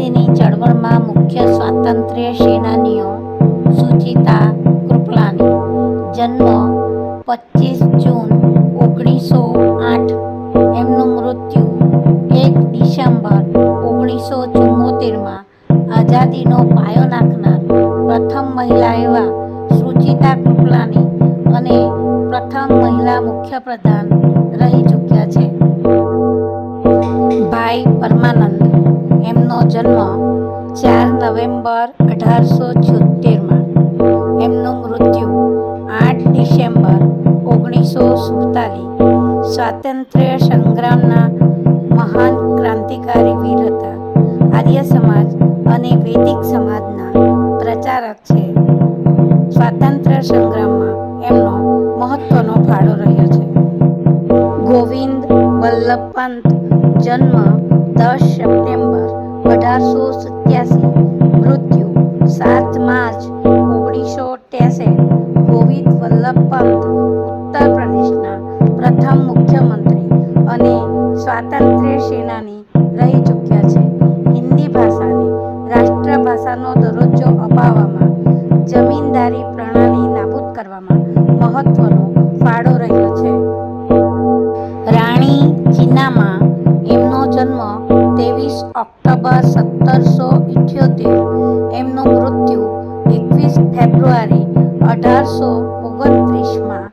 આઝાદીની ચળવળમાં મુખ્ય સ્વાતંત્ર્ય સેનાનીઓ સુચિતા કૃપલાની. જન્મ પચીસ જૂન ઓગણીસો આઠ. એમનું મૃત્યુ એક ડિસેમ્બર ઓગણીસો ચુમ્મોતેરમાં આઝાદીનો પાયો નાખનાર પ્રથમ મહિલા એવા સુચિતા કૃપલાની અને પ્રથમ મહિલા મુખ્યપ્રધાન રહી ચૂક્યા છે. ભાઈ પરમાનંદ એમનો જન્મ ચાર નવેમ્બર અઢારસો છોતેરમાં એમનું મૃત્યુ આઠ ડિસેમ્બર ઓગણીસો સુડતાલીસ. સ્વાતંત્ર્ય સંગ્રામના મહાન ક્રાંતિકારી વીર હતા. આર્ય સમાજ અને વૈદિક સમાજના પ્રચારક છે. સ્વાતંત્ર્ય સંગ્રામમાં એમનો મહત્વનો ફાળો રહ્યો છે. ગોવિંદ વલ્લભ પંત જન્મ દસ સપ્ટેમ્બર અઢારસો સત્યાસી મૃત્યુ, સાત માર્ચ ઓગણીસો ત્રેસઠ, ગોવિંદ વલ્લભ પંત, ઉત્તર પ્રદેશના પ્રથમ મુખ્યમંત્રી અને સ્વાતંત્ર્ય સેનાની રહી ચૂક્યા છે. હિન્દી ભાષાને રાષ્ટ્રભાષાનો દરજ્જો અપાવવામાં, જમીનદારી પ્રણાલી નાબૂદ કરવામાં મહત્વનો ફાળો રહ્યો છે. રાણી ત્રેવીસ ઓક્ટોબર સત્તરસો ઇઠ્યોતેર. એમનું મૃત્યુ એકવીસ ફેબ્રુઆરી અઢારસો ઓગણત્રીસમાં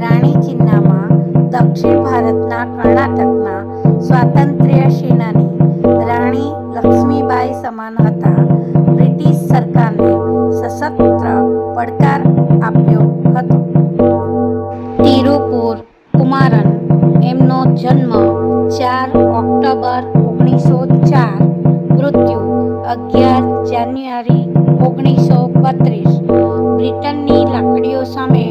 રાણી ચિન્નામાં દક્ષિણ ભારતના કર્ણાટકના સ્વાતંત્ર્ય સેનાની રાણી લક્ષ્મીબાઈ સમાન હતા. બ્રિટિશ સરકારને સશસ્ત્ર પડકાર આપ્યો હતો. તિરુપુર, કુમારન, એમનો જન્મ ચાર ઓક્ટોબર ઓગણીસો ચાર મૃત્યુ, અગિયાર જાન્યુઆરી ઓગણીસો બત્રીસ બ્રિટનની લાકડીઓ સામે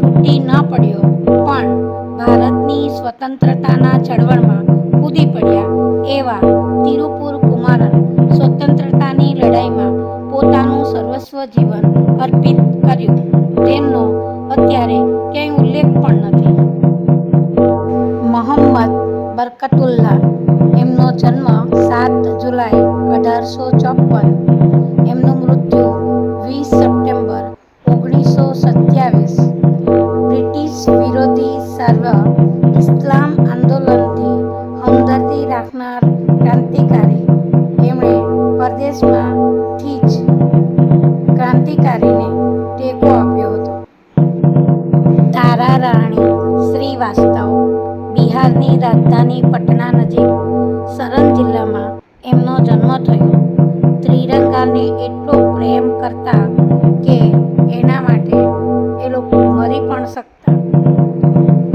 તૂટી ન પડ્યો, પણ ભારતની સ્વતંત્રતાના ચળવળમાં કૂદી પડ્યા એવા તિરુપુર કુમારન સ્વતંત્રતાની લડાઈમાં પોતાનું સર્વસ્વ જીવન અર્પિત કર્યું. તેમનો અત્યારે ક્યાંય ઉલ્લેખ પણ નથી. બરકતુલ્લા એમનો જન્મ સાત જુલાઈ અઢારસો ચોપન. એમનું મૃત્યુ વીસ સપ્ટેમ્બર ઓગણીસો સત્યાવીસ. બ્રિટિશ વિરોધી સર્વ ઇસ્લામ આંદોલનથી હમદર્દી રાખનાર ક્રાંતિકારી. એમણે પરદેશમાંથી જ ક્રાંતિકારીને ટેકો આપ્યો હતો. તારા રાણી શ્રીવાસ્તવ બિહારની રાજધાની પટના નજીક સરન જિલ્લામાં એમનો જન્મ થયો. ત્રિરંગાને એટલો પ્રેમ કરતા કે એના માટે એ લોકો મરી પણ શકતા.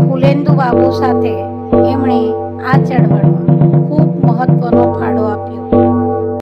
ફુલેન્દુ બાબુ સાથે એમણે આ ચળવળમાં ખૂબ મહત્વનો ફાળો